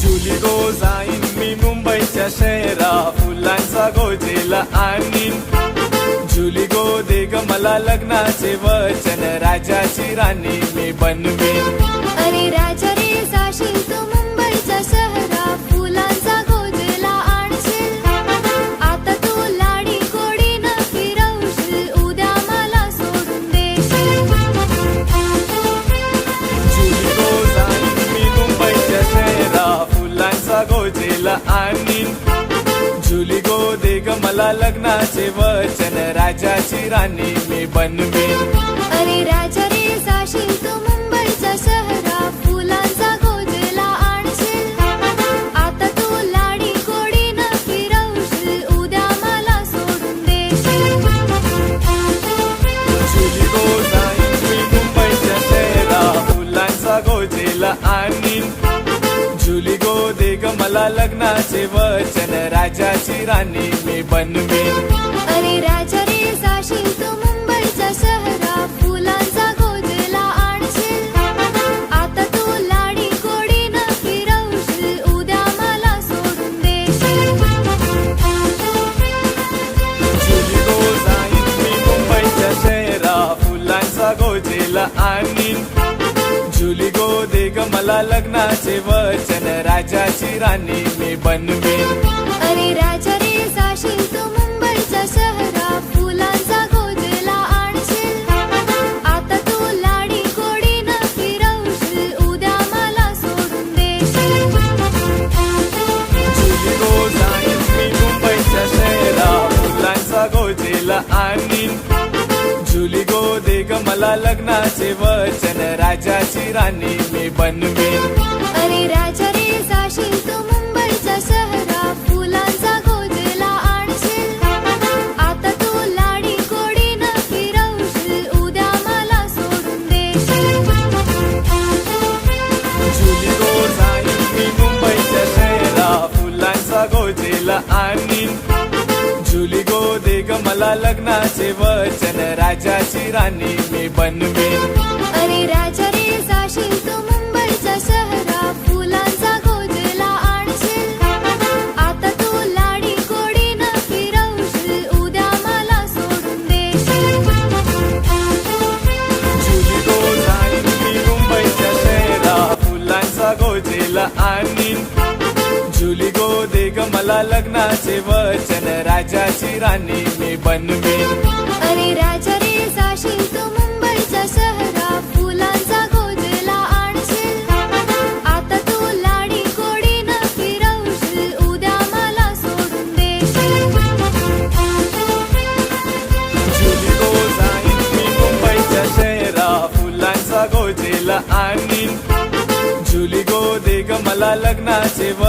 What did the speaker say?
जुली गो जाईन मी मुंबईच्या शहरा फुलांचा गोजेला आणीन. जुली गो दे ग मला लग्नाचे वचन राजाची राणी मी बनवीन. फुलांचा गोजेला आणीन झुली गो दे ग मला लग्नाचे वचन राजाची राणी मी बनवी लग्नाचे वचन राजाची राणी मी बनवीन. अरे राजा रे जाशील तू मुंबईच्या शहरा फुलांचा गोजला आणशील. आता तू लाडी गोडी न फिरवशील उद्या मला सोडून देशील. गो जाईन मी मुंबईच्या शहरा फुलांचा गोजेला आणीन. मला लग्नाचे वचन राजाची राणी मी बनवीन. अरे राजा रे जाशील तू मुंबईच्या शहरा फुलांचा गोजला आणशील. आता तू लाडी गोडी न फिरवशील. उद्या मला सोडून देशील. गो जाईन मी मुंबईच्या शहरा फुलांचा गोजेला आणीन. ग मला लग्नाचे वचन राजाची राणी मी बनवीन. अरे राजा रे जाशील तू मुंबईच्या शहरा फुलांचा गोजला आणशील. आता तू लाडी गोडी न फिरवशील उद्या मला सोडून देशील. जुली गो जाईन मी मुंबईच्या शहरा फुलांचा गोजेला आणीन. लग्नाचे वचन राजाची राणी मी बनवीन. अरे राजा रे जाशील तू मुंबईच्या शहरा फुलांचा गोजला आणशील. आता तू लाडी गोडी न फिरवशील उद्या मला सोडून देशील. जुली गो जाईन मी मुंबईच्या शहरा फुलांचा गोजेला आणीन. गो मला लग्नाचे वचन राजाची राणी मी बनवीन. अरे राजा रे जाशील तू मुंबईच्या शहरा फुलांचा गोजला आणशील. आता तू लाडी गोडी न फिरवशील उद्या मला सोडून देशील जुली गो जाईन मी मुंबईच्या शहरा फुलांचा गोजेला आणीन. जुली गो दे ग मला लग्नाचे व